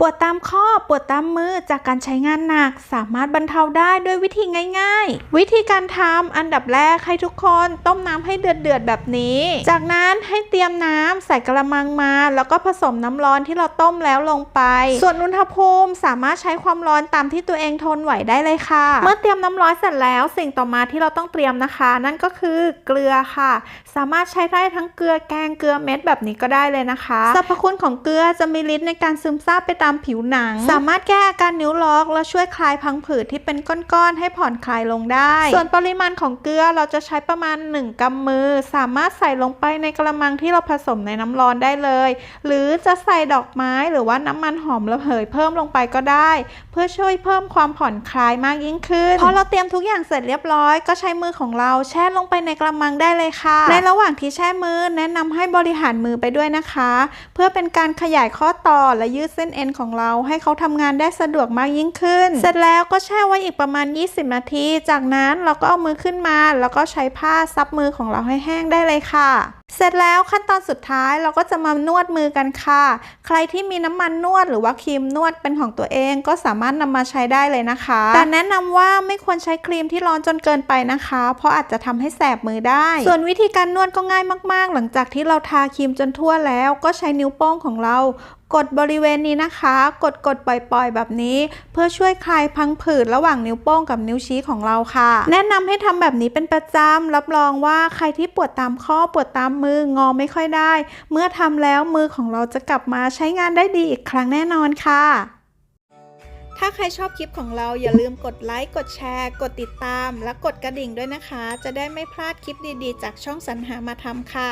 ปวดตามข้อปวดตามมือจากการใช้งานหนัก สามารถบรรเทาได้ด้วยวิธีง่าย ๆ วิธีการทำอันดับแรกให้ทุกคนต้มน้ำให้เดือดๆแบบนี้ จากนั้นให้เตรียมน้ำใส่กระมังมา แล้วก็ผสมน้ำร้อนที่เราต้มแล้วลงไป ส่วนอุณหภูมิสามารถใช้ความร้อนตามที่ตัวเองทนไหวได้เลยค่ะ เมื่อเตรียมน้ำร้อนเสร็จแล้ว สิ่งต่อมาที่เราต้องเตรียมนะคะ นั่นก็คือเกลือค่ะ สามารถใช้ได้ทั้งเกลือแกงเกลือเม็ดแบบนี้ก็ได้เลยนะคะสรรพคุณของเกลือจะมีฤทธิ์ในการซึมซาบไปตามผิวหนัง สามารถแก้อาการนิ้วล็อก และช่วยคลายพังผืดที่เป็นก้อนๆ ให้ผ่อนคลายลงได้ ส่วนปริมาณของเกลือเราจะใช้ประมาณ 1กำมือ สามารถใส่ลงไปในกระมังที่เราผสมในน้ำร้อนได้เลย หรือจะใส่ดอกไม้หรือว่าน้ำมันหอมระเหยเพิ่มลงไปก็ได้ เพื่อช่วยเพิ่มความผ่อนคลายมากยิ่งขึ้นพอเราเตรียมทุกอย่างเสร็จเรียบร้อย ก็ใช้มือของเราแช่ลงไปในกระมังได้เลยค่ะ ในระหว่างที่แช่มือแนะนำให้บริหารมือไปด้วยนะคะ เพื่อเป็นการขยายข้อต่อและยืดเส้นเอ็นของเราให้เขาทำงานได้สะดวกมากยิ่งขึ้น เสร็จแล้วก็แช่ไว้อีกประมาณ 20 นาที จากนั้นเราก็เอามือขึ้นมา แล้วก็ใช้ผ้าซับมือของเราให้แห้งได้เลยค่ะ เสร็จแล้วขั้นตอนสุดท้ายเราก็จะมานวดมือกันค่ะ ใครที่มีน้ำมันนวดหรือว่าครีมนวดเป็นของตัวเองก็สามารถนำมาใช้ได้เลยนะคะ แต่แนะนำว่าไม่ควรใช้ครีมที่ร้อนจนเกินไปนะคะ เพราะอาจจะทำให้แสบมือได้ ส่วนวิธีการนวดก็ง่ายมาก ๆ หลังจากที่เราทาครีมจนทั่วแล้ว ก็ใช้นิ้วโป้งของเรากดบริเวณนี้นะคะ กดกดปล่อยๆ แบบนี้ เพื่อช่วยคลายพังผืดระหว่างนิ้วโป้งกับนิ้วชี้ของเราค่ะ แนะนำให้ทำแบบนี้เป็นประจำรับรองว่าใครที่ปวดตามข้อปวดตามมืองอไม่ค่อยได้ เมื่อทำแล้วมือของเราจะกลับมาใช้งานได้ดีอีกครั้งแน่นอนค่ะ ถ้าใครชอบคลิปของเราอย่าลืมกดไลค์กดแชร์ กดติดตาม และกดกระดิ่งด้วยนะคะ จะได้ไม่พลาดคลิปดีๆ จากช่องสรรหามาทำค่ะ